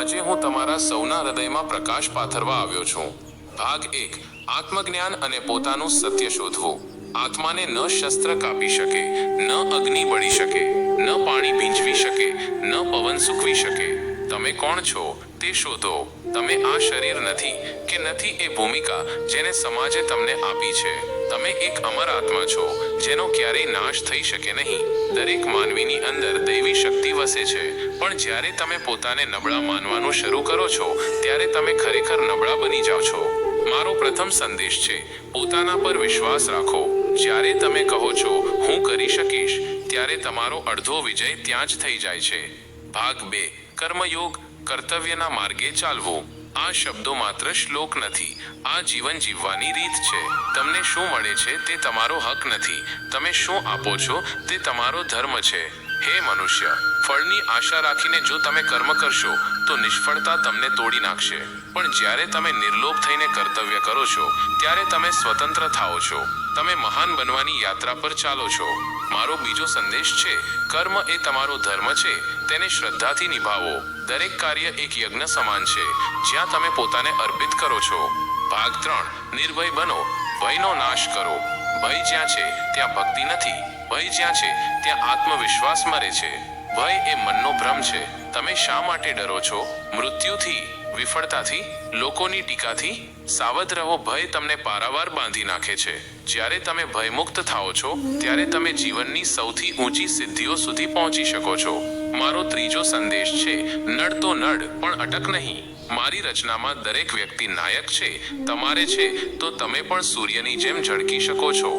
આજે હું તમારા સૌના હૃદયમાં પ્રકાશ પાથરવા આવ્યો છું. ભાગ એક, આત્મજ્ઞાન અને પોતાનું સત્ય શોધવું. આત્માને ન શસ્ત્ર કાપી શકે, ન અગ્નિ બળી શકે, ન પાણી ભીંજવી શકે, ન પવન સૂકવી શકે. તમે કોણ છો તે શોધો. તમે આ શરીર નથી કે નથી એ ભૂમિકા જેને સમાજે તમને આપી છે. તમે એક અમર આત્મા છો, જેનો ક્યારેય નાશ થઈ શકે નહીં. દરેક માનવીની અંદર દૈવી શક્તિ વસે છે. પણ જ્યારે તમે પોતાને નબળા માનવાનું શરૂ કરો છો, ત્યારે તમે ખરેખર નબળા બની જાઓ છો. મારો પ્રથમ સંદેશ છે, પોતાના પર વિશ્વાસ રાખો. જ્યારે તમે કહો છો, હું કરી શકીશ, ત્યારે તમારો અડધો વિજય ત્યાં જ થઈ જાય છે. ભાગ બે, કર્મયોગ, કર્તવ્યના માર્ગે ચાલવું. આ શબ્દો માત્ર શ્લોક નથી. આ જીવન જીવવાની રીત છે. તમને શું મળે છે તે તમારો હક નથી. તમે શું આપો છો તે તમારો ધર્મ છે. હે મનુષ્ય, ફળની આશા રાખીને જો તમે કર્મ કરશો, તો નિષ્ફળતા તમને તોડી નાખશે. પણ જ્યારે તમે નિર્લોભ થઈને કર્તવ્ય કરો છો, ત્યારે તમે સ્વતંત્ર થાઓ છો. તમે મહાન બનવાની યાત્રા પર ચાલો છો. મારો બીજો સંદેશ છે. કર્મ એ તમારો ધર્મ છે. તેને શ્રદ્ધાથી નિભાવો. દરેક કાર્ય એક યજ્ઞ સમાન છે. જ્યાં તમે પોતાને અર્પિત કરો છો. ભાગ ત્રણ. નિર્ભય બનો. ભયનો નાશ કરો. ભય જ્યાં છે, ત્યાં ભક્તિ નથી. ભય જ્યાં છે, ત્યાં આત્મવિશ્વાસ મરે છે. ભય એ મનનો ભ્રમ છે. તમે શા માટે ડરો છો? મૃત્યુથી. વિફળતાથી, લોકોની ટીકાથી સાવધ રહો, ભય તમને પારાવાર બાંધી નાખે છે. જ્યારે તમે ભયમુક્ત થાઓ છો, ત્યારે તમે જીવનની સૌથી ઊંચી સિદ્ધિઓ સુધી પહોંચી શકો છો. મારો ત્રીજો સંદેશ છે, નડ તો નડ, પણ અટક નહીં. મારી રચનામાં દરેક વ્યક્તિ નાયક છે, તમારે છે, તો તમે પણ સૂર્યની જેમ ઝળકી શકો છો.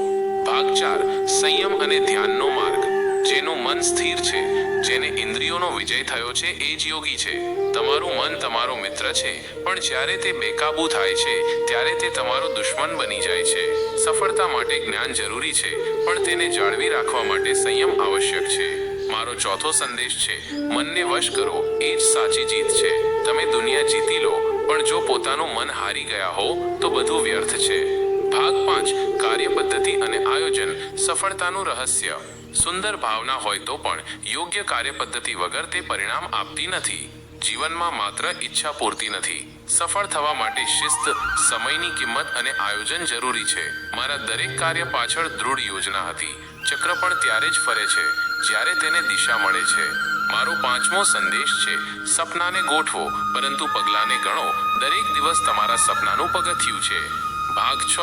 ભાગ ચાર, સંયમ અને ધ્યાનનો માર્ગ. જેનું મન સ્થિર છે, જેને ઇન્દ્રિયોનો વિજય થયો છે, એ જ યોગી છે. તમારું મન તમારો મિત્ર છે, પણ જ્યારે તે બેકાબૂ થાય છે, ત્યારે તે તમારો દુશ્મન બની જાય છે. સફળતા માટે જ્ઞાન જરૂરી છે, પણ તેને જાળવી રાખવા માટે સંયમ આવશ્યક છે. મારો ચોથો સંદેશ છે, મનને વશ કરો, એ જ સાચી જીત છે. તમે દુનિયા જીતી લો, પણ જો પોતાનું મન હારી ગયા હો, તો બધું વ્યર્થ છે. ભાગ પાંચ કાર્ય પદ્ધતિ અને આયોજન, સફળતાનું રહસ્ય. સુંદર ભાવના હોય તો પણ યોગ્ય કાર્ય પદ્ધતિ વગર તે પરિણામ આપતી નથી. જીવનમાં માત્ર ઈચ્છા પૂરતી નથી. સફળ થવા માટે શિસ્ત, સમયની કિંમત અને આયોજન જરૂરી છે. મારા દરેક કાર્ય પાછળ દૃઢ યોજના હતી. ચક્ર પણ ત્યારે જ ફરે છે, જ્યારે તેને દિશા મળે છે. મારો પાંચમો સંદેશ છે, સપનાને ગોઠવો, પરંતુ પગલાંને ગણો. દરેક દિવસ તમારા સપનાનું પગથિયું છે. ભાગ છ,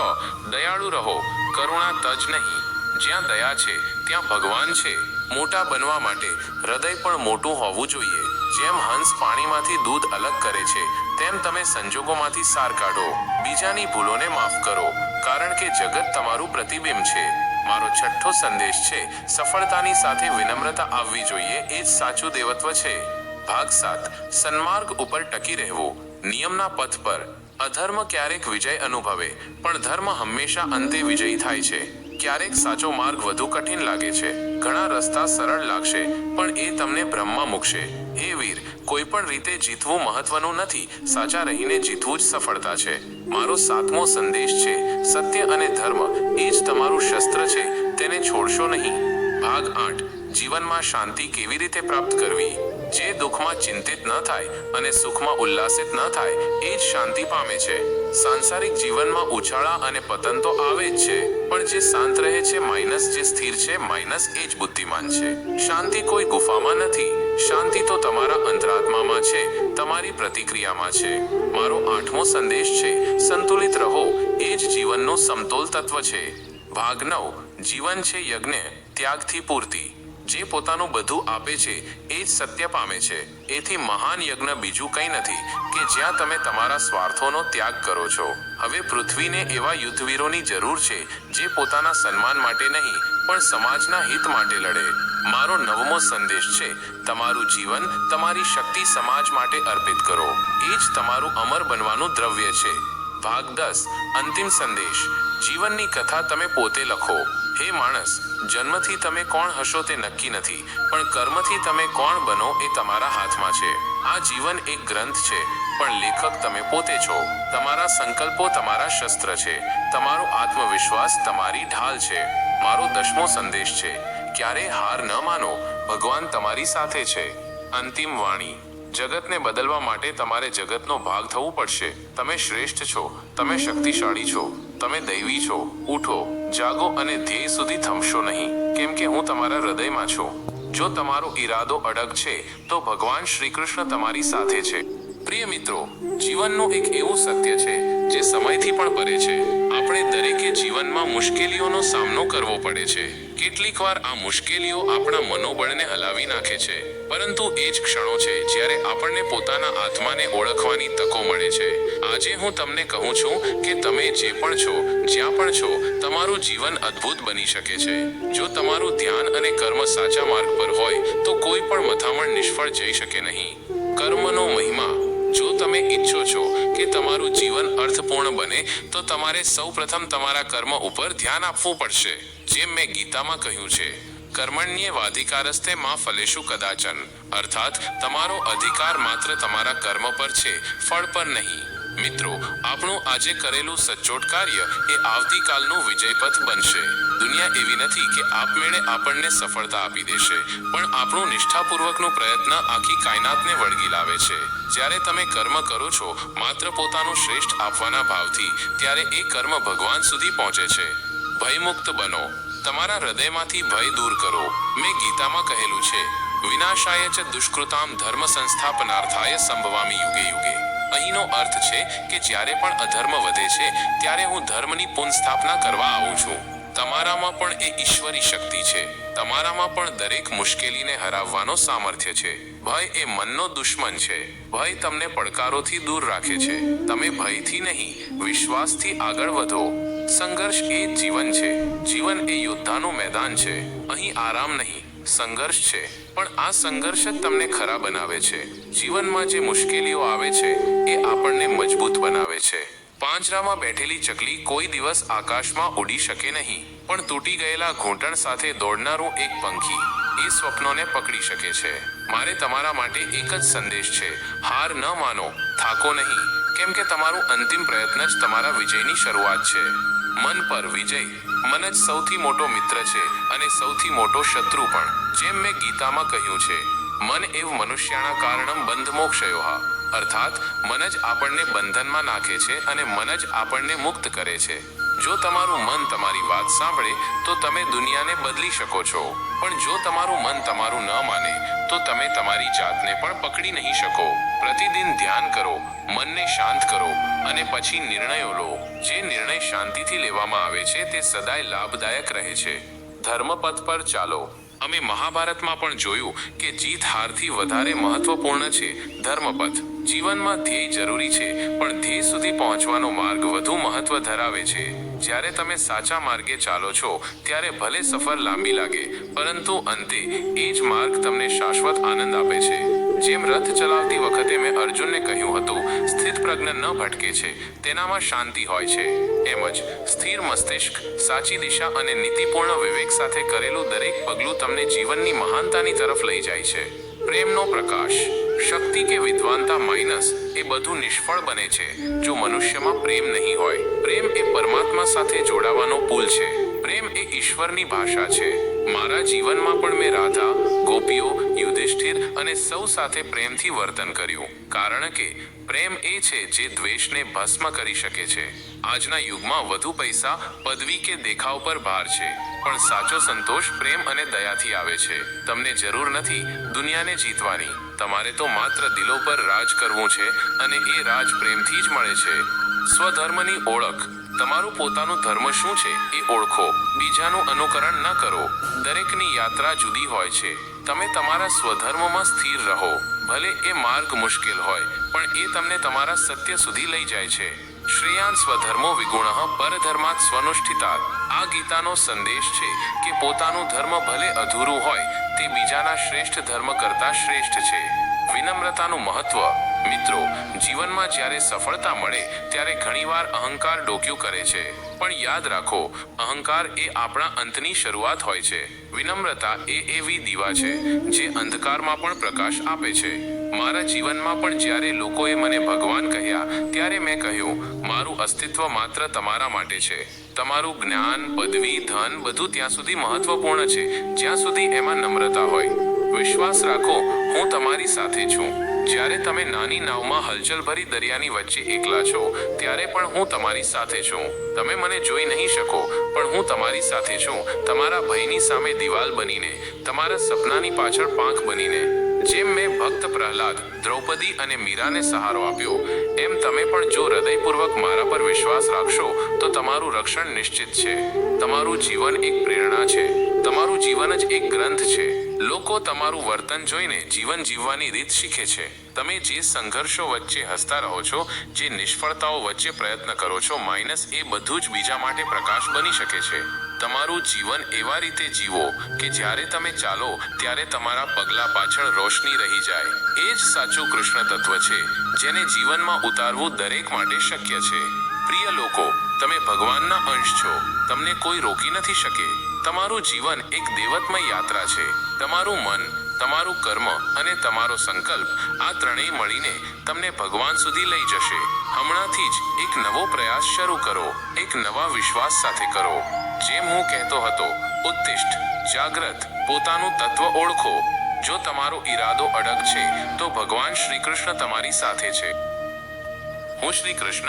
દયાળુ રહો, કરુણા તજ નહીં. જ્યાં દયા છે, ત્યાં ભગવાન છે. મોટા બનવા માટે હૃદય પણ મોટું હોવું જોઈએ. જેમ હંસ પાણીમાંથી દૂધ અલગ કરે છે, તેમ તમે સંજોગોમાંથી સાર કાઢો. બીજાની ભૂલોને માફ કરો, કારણ કે જગત તમારું પ્રતિબિંબ છે. મારો છઠ્ઠો સંદેશ છે, સફળતાની સાથે વિનમ્રતા આવવી જોઈએ, એ જ સાચું દેવત્વ છે. ભાગ સાત, સન્માર્ગ ઉપર ટકી રહેવું. નિયમના પથ પર અધર્મ ક્યારેક વિજય અનુભવે, પણ ધર્મ હંમેશા અંતે વિજયી થાય છે. ક્યારેક સાચો માર્ગ વધુ કઠિન લાગે છે. ઘણા રસ્તા સરળ લાગશે, પણ એ તમને ભ્રમમાં મૂકશે. હે વીર, કોઈ પણ રીતે જીતવું મહત્વનું નથી. સાચા રહીને જીતવું જ સફળતા છે. મારો સાતમો સંદેશ છે, સત્ય અને ધર્મ એ જ તમારું શસ્ત્ર છે, તેને છોડશો નહીં. ભાગ આઠ, જીવનમાં શાંતિ કેવી રીતે પ્રાપ્ત કરવી? જે દુઃખમાં ચિંતિત ન થાય અને સુખમાં ઉલ્લાસિત ન થાય, એ જ શાંતિ પામે છે. સાંસારિક જીવનમાં ઉછાળા અને પતન તો આવે જ છે, પણ જે શાંત રહે છે માઇનસ, જે સ્થિર છે માઇનસ, એ જ બુદ્ધિમાન છે. શાંતિ કોઈ ગુફામાં નથી, શાંતિ તો તમારા અંતરાત્મામાં છે, તમારી પ્રતિક્રિયામાં છે. મારો આઠમો સંદેશ છે, સંતુલિત રહો, એ જ જીવનનું સમતોલ તત્વ છે. ભાગ નવ, જીવન છે યજ્ઞ, ત્યાગથી પૂર્તિ. જે પોતાનું બધું આપે છે, એ જ સત્ય પામે છે. એથી મહાન યજ્ઞ બીજું કંઈ નથી, કે જ્યાં તમે તમારા સ્વાર્થોનો ત્યાગ કરો છો. હવે પૃથ્વીને એવા યુદ્ધવીરોની જરૂર છે, જે પોતાના સન્માન માટે નહીં, પણ સમાજના હિત માટે લડે. મારો નવમો સંદેશ છે, તમારું જીવન તમારી શક્તિ સમાજ માટે અર્પિત કરો. એ જ તમારું અમર બનવાનું દ્રવ્ય છે. ભાગ દસ, અંતિમ સંદેશ. જીવનની કથા તમે પોતે લખો. હે માણસ, જન્મથી તમે કોણ હશો તે નક્કી નથી, પણ કર્મથી તમે કોણ બનો એ તમારા હાથમાં છે. આ જીવન એક ગ્રંથ છે, પણ લેખક તમે પોતે છો. તમારા સંકલ્પો તમારા શસ્ત્ર છે. તમારો આત્મવિશ્વાસ તમારી ઢાલ છે. મારો દસમો સંદેશ છે, ક્યારે હાર ન માનો, ભગવાન તમારી સાથે છે. અંતિમ વાણી. જગતને બદલવા માટે તમારે જગતનો ભાગ થવું પડશે. તમે શ્રેષ્ઠ છો, તમે શક્તિશાળી છો, તમે દૈવી છો. ઉઠો, જાગો અને ધ્યેય સુધી થમશો નહીં. કેમ કે હું તમારા હૃદયમાં છું. જો તમારો ઈરાદો અડગ છે, તો ભગવાન શ્રી કૃષ્ણ તમારી સાથે છે. પ્રિય મિત્રો, જીવનનું એક એવું સત્ય છે જે સમયથી પણ પરે છે. આપણે દરેકે જીવનમાં મુશ્કેલીઓનો સામનો કરવો પડે છે. કેટલીક વાર આ મુશ્કેલીઓ આપણા મનોબળને હલાવી નાખે છે. પરંતુ એ જ ક્ષણો છે જ્યારે આપણને પોતાના આત્માને ઓળખવાની તકો મળે છે. આજે હું તમને કહું છું કે તમે જે પણ છો, જ્યાં પણ છો, તમારું જીવન અદ્ભુત બની શકે છે. જો તમારું ધ્યાન અને કર્મ સાચા માર્ગ પર હોય, તો કોઈ પણ મથામણ નિષ્ફળ જઈ શકે નહીં. કર્મનો મહિમા જો તમે ઈચ્છો છો કે તમારું જીવન અર્થપૂર્ણ બને, તો તમારે સૌપ્રથમ તમારા કર્મ ઉપર ધ્યાન આપવું પડશે, જેમ મેં ગીતામાં કહ્યું છે. કર્મણ્યેવાધિકારસ્તે માં ફલેશુ કદાચન. અર્થાત, તમારો અધિકાર માત્ર તમારા કર્મ પર છે, ફળ પર નહીં. મિત્રો, આપણું આજે કરેલું સચોટ કાર્ય એ આવતીકાલનું વિજયપથ બનશે. દુનિયા એવી નથી કે આપમેળે આપણને સફળતા આપી દેશે. પણ આપણું નિષ્ઠાપૂર્વકનો પ્રયત્ન આખી કાયનાતને વળગી લાવે છે. જ્યારે તમે કર્મ કરો છો, માત્ર પોતાનું શ્રેષ્ઠ આપવાના ભાવથી, ત્યારે એ કર્મ ભગવાન સુધી પહોંચે છે. ભયમુક્ત બનો. તમારા હૃદયમાંથી ભય દૂર કરો. મેં ગીતામાં કહેલું છે, વિનાશાય ચ દુષ્કૃતામ ધર્મ સંસ્થાપનાર્થાય સંભવામી યુગે યુગે. અહીંનો અર્થ છે કે જ્યારે પણ અધર્મ વધે છે, ત્યારે હું ધર્મની પુનઃસ્થાપના કરવા આવું છું. તમારામાં પણ એ ઈશ્વરી શક્તિ છે. તમારામાં પણ દરેક મુશ્કેલીને હરાવવાનો સામર્થ્ય છે. ભય એ મનનો દુશ્મન છે. ભય તમને પડકારોથી દૂર રાખે છે. તમે ભયથી નહીં, વિશ્વાસથી આગળ વધો. સંઘર્ષ એ જીવન છે. જીવન એ યોદ્ધાનું મેદાન છે. અહીં આરામ નહીં, સંઘર્ષ છે. પણ આ સંઘર્ષ જ તમને ખરા બનાવે છે. જીવનમાં જે મુશ્કેલીઓ આવે છે, એ આપણને મજબૂત બનાવે છે. પાંજરામાં બેઠેલી ચકલી કોઈ દિવસ આકાશમાં ઉડી શકે નહીં. પણ તૂટી ગયેલા ઘૂંટણ સાથે દોડનારું એક પંખી એ સ્વપ્નોને પકડી શકે છે. મારે તમારા માટે એક જ સંદેશ છે. હાર ન માનો, થાકો નહીં. કેમ કે તમારું અંતિમ પ્રયત્ન જ તમારા વિજયની શરૂઆત છે. મન પર વિજય. મન જ સૌથી મોટો મિત્ર છે અને સૌથી મોટો શત્રુ પણ, જેમ મેં ગીતામાં કહ્યું છે. મન એવ મનુષ્યાના કારણમ બંધ મોક્ષયોહા અર્થાત, મન જ આપણને બંધનમાં નાખે છે અને મન જ આપણને મુક્ત કરે છે. જો તમારું મન તમારી વાત સાંભળે, તો તમે દુનિયાને બદલી શકો છો. પણ જો તમારું મન તમારું ન માને, તો તમે તમારી જાતને પણ પકડી નહીં શકો. પ્રતિદિન ધ્યાન કરો, મનને શાંત કરો અને પછી નિર્ણયો લો. જે નિર્ણય શાંતિથી લેવામાં આવે છે, તે સદાય લાભદાયક રહે છે. ધર્મપથ પર ચાલો. અમે મહાભારતમાં પણ જોયું કે જીત હારથી વધારે મહત્વપૂર્ણ છે. ધર્મપથ જીવનમાં ધ્યેય જરૂરી છે, પણ ધ્યેય સુધી પહોંચવાનો માર્ગ વધુ મહત્વ ધરાવે છે. જ્યારે તમે સાચા માર્ગે ચાલો છો, ત્યારે ભલે સફર લાંબી લાગે, પરંતુ અંતે એ જ માર્ગ તમને શાશ્વત આનંદ આપે છે. જેમ રથ ચલાવતી વખતે મેં અર્જુનને કહ્યું હતું, સ્થિત પ્રજ્ઞ ન ભટકે છે, તેનામાં શાંતિ હોય છે. એમ જ સ્થિર મસ્તિષ્ક, સાચી દિશા અને નીતિપૂર્ણ વિવેક સાથે કરેલું દરેક પગલું તમને જીવનની મહાનતાની તરફ લઈ જાય છે. પ્રેમનો પ્રકાશ, શક્તિ કે વિદ્વાનતા માઇનસ, એ બધું નિષ્ફળ બને છે. જો મનુષ્યમાં પ્રેમ નહીં હોય, પ્રેમ એ પરમાત્મા સાથે જોડાવાનો પુલ છે. પ્રેમ એ ઈશ્વરની ભાષા છે. મારા જીવનમાં પણ મેં રાધા ગોપીઓ, યુધિષ્ઠિર અને સૌ સાથે પ્રેમથી વર્તન કર્યું. કારણ કે પ્રેમ એ છે જે દ્વેષને ભસ્મ કરી શકે છે. આજના યુગમાં વધુ પૈસા, પદવી કે દેખાવ પર ભાર છે. પણ સાચો સંતોષ પ્રેમ અને દયાથી આવે છે. તમને જરૂર નથી દુનિયાને જીતવાની. તમારે તો માત્ર દિલો પર રાજ કરવું છે અને એ રાજ પ્રેમથી જ મળે છે. સ્વધર્મની ઓળખ. તમારું પોતાનું ધર્મ શું છે એ ઓળખો. બીજાનું અનુકરણ ન કરો. દરેકની યાત્રા જુદી હોય છે. તમે તમારા સ્વધર્મમાં સ્થિર રહો. ભલે એ માર્ગ મુશ્કેલ હોય, પણ એ તમને તમારા સત્ય સુધી લઈ જાય છે. શ્રેયાન સ્વધર્મો વિગુણ પરધર્માત સ્વનુષ્ઠિતાત. આ ગીતાનો સંદેશ છે કે પોતાનું ધર્મ ભલે અધૂરું હોય, તે બીજાના શ્રેષ્ઠ ધર્મ કરતા શ્રેષ્ઠ છે. વિનમ્રતાનું મહત્વ મિત્રો, જીવનમાં જ્યારે સફળતા મળે, ત્યારે ઘણીવાર અહંકાર ડોક્યું કરે છે. પણ યાદ રાખો, અહંકાર એ આપણા અંતની શરૂઆત હોય છે. વિનમ્રતા એ એવી દીવા છે, જે અંધકારમાં પણ પ્રકાશ આપે છે. મારા જીવનમાં પણ જ્યારે લોકોએ મને ભગવાન કહ્યા, ત્યારે મેં કહ્યું, મારું અસ્તિત્વ માત્ર તમારા માટે છે. તમારું જ્ઞાન, પદવી, ધન બધું ત્યાં સુધી મહત્વપૂર્ણ છે. જ્યાં સુધી એમાં નમ્રતા હોય. વિશ્વાસ રાખો, હું તમારી સાથે છું. જ્યારે તમે નાની નાવમાં હલચલભરી દરિયાની વચ્ચે એકલા છો, ત્યારે પણ હું તમારી સાથે છું. તમે મને જોઈ નહીં શકો, પણ હું તમારી સાથે છું. તમારા ભયની સામે દિવાલ બનીને, તમારા સપનાની પાછળ પાંખ બનીને. જેમ મેં ભક્ત પ્રહલાદ, દ્રૌપદી અને મીરાને સહારો આપ્યો, એમ તમે પણ જો હૃદયપૂર્વક મારા પર વિશ્વાસ રાખશો, તો તમારું રક્ષણ નિશ્ચિત છે. તમારું જીવન એક પ્રેરણા છે. તમારું જીવન જ એક ગ્રંથ છે. લોકો તમારું વર્તન જોઈને જીવન જીવવાની રીત શીખે છે. તમે જે સંઘર્ષો વચ્ચે હસતા રહો છો, જે નિષ્ફળતાઓ વચ્ચે પ્રયત્ન કરો છો, માઇનસ એ બધું જ બીજા માટે પ્રકાશ બની શકે છે. તમારું જીવન એવા રીતે જીવો કે જ્યારે તમે ચાલો, ત્યારે તમારા પગલા પાછળ રોશની રહી જાય. એ જ સાચું કૃષ્ણ તત્વ છે, જેને જીવનમાં ઉતારવું દરેક માટે શક્ય છે. પ્રિય લોકો, તમે ભગવાનના અંશ છો. તમને કોઈ રોકી નથી શકે. તમારું જીવન એક દેવત્મય યાત્રા છે. તમારું મન, તમારું કર્મ અને તમારો સંકલ્પ આ ત્રણેય મળીને તમને ભગવાન સુધી લઈ જશે. હમણાંથી જ એક નવો પ્રયાસ શરૂ કરો. એક નવા વિશ્વાસ સાથે કરો. જેમ હું કહેતો હતો, ઉત્તિષ્ઠ, જાગ્રત, પોતાનું તત્વ ઓળખો. જો તમારો ઈરાદો અડગ છે, તો ભગવાન શ્રી કૃષ્ણ તમારી સાથે છે. હું શ્રી કૃષ્ણ,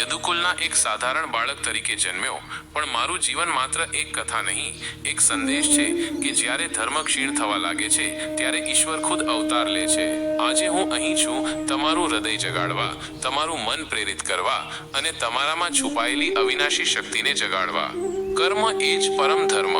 યદુકુલના એક સાધારણ બાળક તરીકે જન્મ્યો, પણ મારું જીવન માત્ર એક કથા નહીં, એક સંદેશ છે કે જ્યારે ધર્મ ક્ષીણ થવા લાગે છે, ત્યારે ઈશ્વર ખુદ અવતાર લે છે. આજે હું અહીં છું, તમારું હૃદય જગાડવા, તમારું મન પ્રેરિત કરવા અને તમારામાં છુપાયેલી અવિનાશી શક્તિને જગાડવા. કર્મ એ જ પરમ ધર્મ.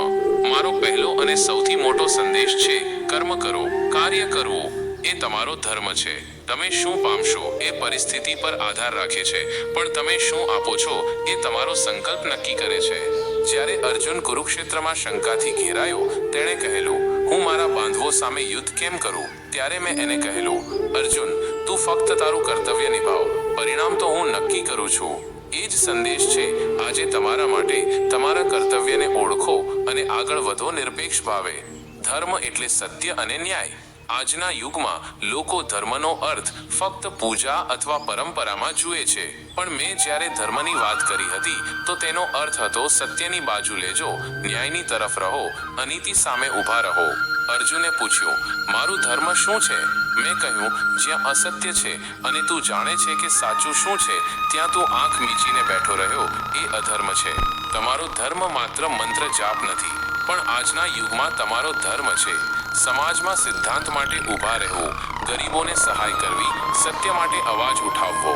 મારો પહેલો અને સૌથી મોટો સંદેશ છે, કર્મ કરો, કાર્ય કરવું. એ તમારો ધર્મ છે. તમે શું પામશો એ પરિસ્થિતિ પર આધાર રાખે છે. પણ તમે શું આપો છો એ તમારો સંકલ્પ નક્કી કરે છે. જ્યારે અર્જુન કુરુક્ષેત્રમાં શંકાથી ઘેરાયો, તેણે કહેલું, હું મારા બાંધવો સામે યુદ્ધ કેમ કરું? ત્યારે મેં એને કહેલું, અર્જુન, તું ફક્ત તારું કર્તવ્ય નિભાવ. પરિણામ તો હું નક્કી કરું છું. એ જ સંદેશ છે, આજે તમારા માટે તમારા કર્તવ્યને ઓળખો અને આગળ વધો નિરપેક્ષ ભાવે. ધર્મ એટલે સત્ય અને ન્યાય. આજના યુગમાં લોકો ધર્મનો અર્થ ફક્ત પૂજા અથવા પરંપરામાં જુએ છે. પણ મેં જ્યારે ધર્મની વાત કરી હતી, તો તેનો અર્થ હતો સત્યની બાજુ લેજો, ન્યાયની તરફ રહો, અનીતિ સામે ઊભા રહો. અર્જુને પૂછ્યું, મારું ધર્મ શું છે? મેં કહ્યું, જ્યાં અસત્ય છે અને તું જાણે છે કે સાચું શું છે, ત્યાં તું આંખ મીચીને બેઠો રહ્યો, એ અધર્મ છે. તમારો ધર્મ માત્ર મંત્ર જાપ નથી, પણ આજના યુગમાં તમારો ધર્મ છે. સમાજમાં સિદ્ધાંત માટે ઊભા રહેવું, ગરીબોને સહાય કરવી, સત્ય માટે અવાજ ઉઠાવવો,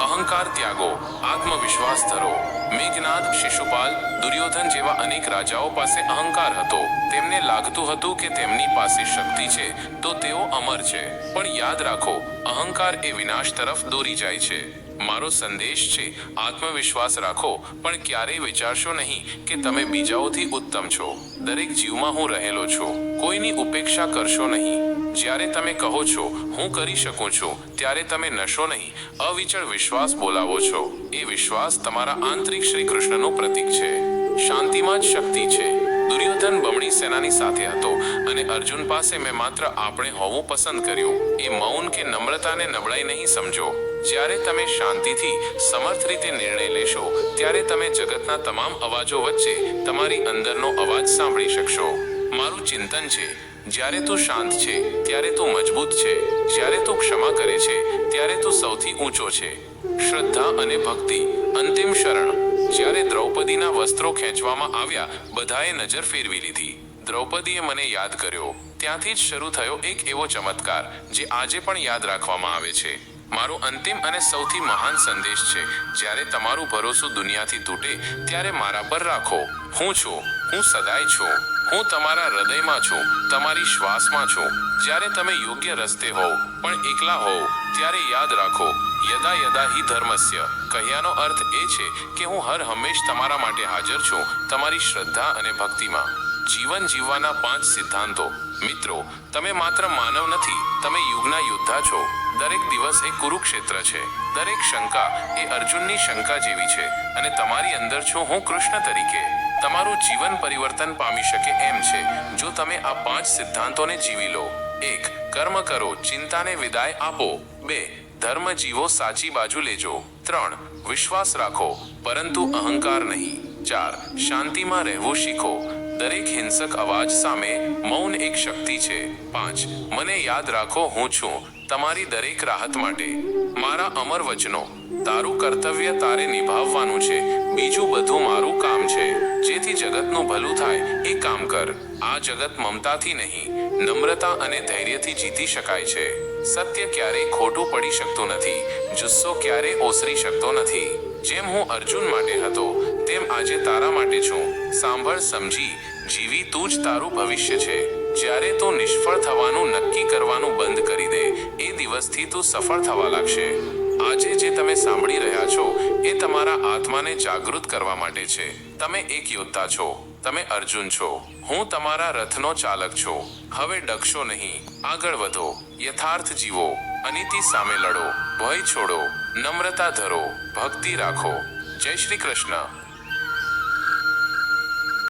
અહંકાર ત્યાગો, આત્મવિશ્વાસ ધરો. મેઘનાદ, શિશુપાલ, દુર્યોધન જેવા અનેક રાજાઓ પાસે અહંકાર હતો. તેમને લાગતું હતું કે તેમની પાસે શક્તિ છે, તો તેઓ અમર છે. પણ યાદ રાખો, અહંકાર એ વિનાશ તરફ દોરી જાય છે. મારો સંદેશ છે, આત્મવિશ્વાસ રાખો, પણ ક્યારેય વિચારશો નહીં કે તમે બીજાઓથી ઉત્તમ છો. દરેક જીવમાં હું રહેલો છું. કોઈની ઉપેક્ષા કરશો નહીં. જ્યારે તમે કહો છો, હું કરી શકું છું, ત્યારે તમે નશો નહીં. અવિચળ વિશ્વાસ બોલાવો છો. એ વિશ્વાસ તમારા આંતરિક શ્રી કૃષ્ણનું પ્રતીક છે. શાંતિમાં જ શક્તિ છે. દુર્યોધન બમણી સેનાની સાથે હતો અને અર્જુન પાસે મેં માત્ર આપણે હોવું પસંદ કર્યું. એ મૌન કે નમ્રતાને નબળાઈ નહીં સમજો. જ્યારે તમે શાંતિથી, સમર્થ રીતે નિર્ણય લેશો, ત્યારે તમે જગતના તમામ અવાજો વચ્ચે તમારી અંદરનો અવાજ સાંભળી શકશો. મારું ચિંતન છે, જ્યારે તું શાંત છે, ત્યારે તું મજબૂત છે. જ્યારે તું ક્ષમા કરે છે, ત્યારે તું સૌથી ઊંચો છે. શ્રદ્ધા અને ભક્તિ, અંતિમ શરણ. જ્યારે દ્રૌપદીના વસ્ત્રો ખેંચવામાં આવ્યા, બધાએ નજર ફેરવી લીધી. દ્રૌપદીએ મને યાદ કર્યો. ત્યાંથી જ શરૂ થયો એક એવો ચમત્કાર, જે આજે પણ યાદ રાખવામાં આવે છે. મારો અંતિમ અને સૌથી મહાન સંદેશ છે. જ્યારે તમારું ભરોસું દુનિયાથી તૂટે, ત્યારે મારા પર રાખો. હું છું, હું સદાય છું. હું તમારા હૃદયમાં છું, તમારી શ્વાસમાં છું. જ્યારે તમે યોગ્ય રસ્તે હોવ, પણ એકલા હોવ, ત્યારે યાદ રાખો, યદા યદા હિ ધર્મસ્ય. કહ્યાનો અર્થ એ છે કે હું હર હંમેશ તમારા માટે હાજર છું, તમારી શ્રદ્ધા અને ભક્તિમાં. જીવન જીવવાના પાંચ સિદ્ધાંતો. મિત્રો, તમે માત્ર માનવ નથી, તમે યુગના યોદ્ધા છો. દરેક દિવસ એ કુરુક્ષેત્ર છે. દરેક શંકા એ અર્જુનની શંકા જેવી છે. અને તમારી અંદર છું હું કૃષ્ણ તરીકે. તમારું જીવન પરિવર્તન પામી શકે એમ છે. જો તમે આ પાંચ સિદ્ધાંતોને જીવી લો. એક, કર્મ કરો, ચિંતાને વિદાય આપો. બે, ધર્મ જીવો સાચી બાજુ લેજો. ત્રણ, વિશ્વાસ રાખો, પરંતુ અહંકાર નહીં. ચાર, શાંતિમાં રહેવું શીખો. દરેક હિંસક અવાજ સામે મૌન એક શક્તિ છે. પાંચ, મને યાદ રાખો હું છું તમારી દરેક રાહત માટે. મારા અમર વચનો, તારું કર્તવ્ય તારે નિભાવવાનું છે. બીજું બધું મારું કામ છે. જેથી જગતનું ભલું થાય, એ કામ કર. આ જગત મમતાથી નહીં, નમ્રતા અને ધૈર્યથી જીતી શકાય છે. સત્ય ક્યારેય ખોટું પડી શકતું નથી, જુસ્સો ક્યારેય ઓસરી શકતો નથી. જેમ હું અર્જુન માટે હતો, તેમ આજે તારા માટે છું. સાંભળ સમજી, જીવી તું જ તારું ભવિષ્ય છે. જ્યારે તું નિષ્ફળ થવાનું નક્કી કરવાનું બંધ કરી દે, એ દિવસથી તું સફળ થવા લાગશે. આજે જે તમે સાંભળી રહ્યા છો, એ તમારા આત્માને જાગૃત કરવા માટે છે. તમે એક યોદ્ધા છો. તમે અર્જુન છો. હું તમારા રથનો ચાલક છો. હવે ડકશો નહીં. આગળ વધો. યથાર્થ જીવો. અનીતિ સામે લડો. ભય છોડો. નમ્રતા ધરો. ભક્તિ રાખો. જય શ્રી કૃષ્ણ.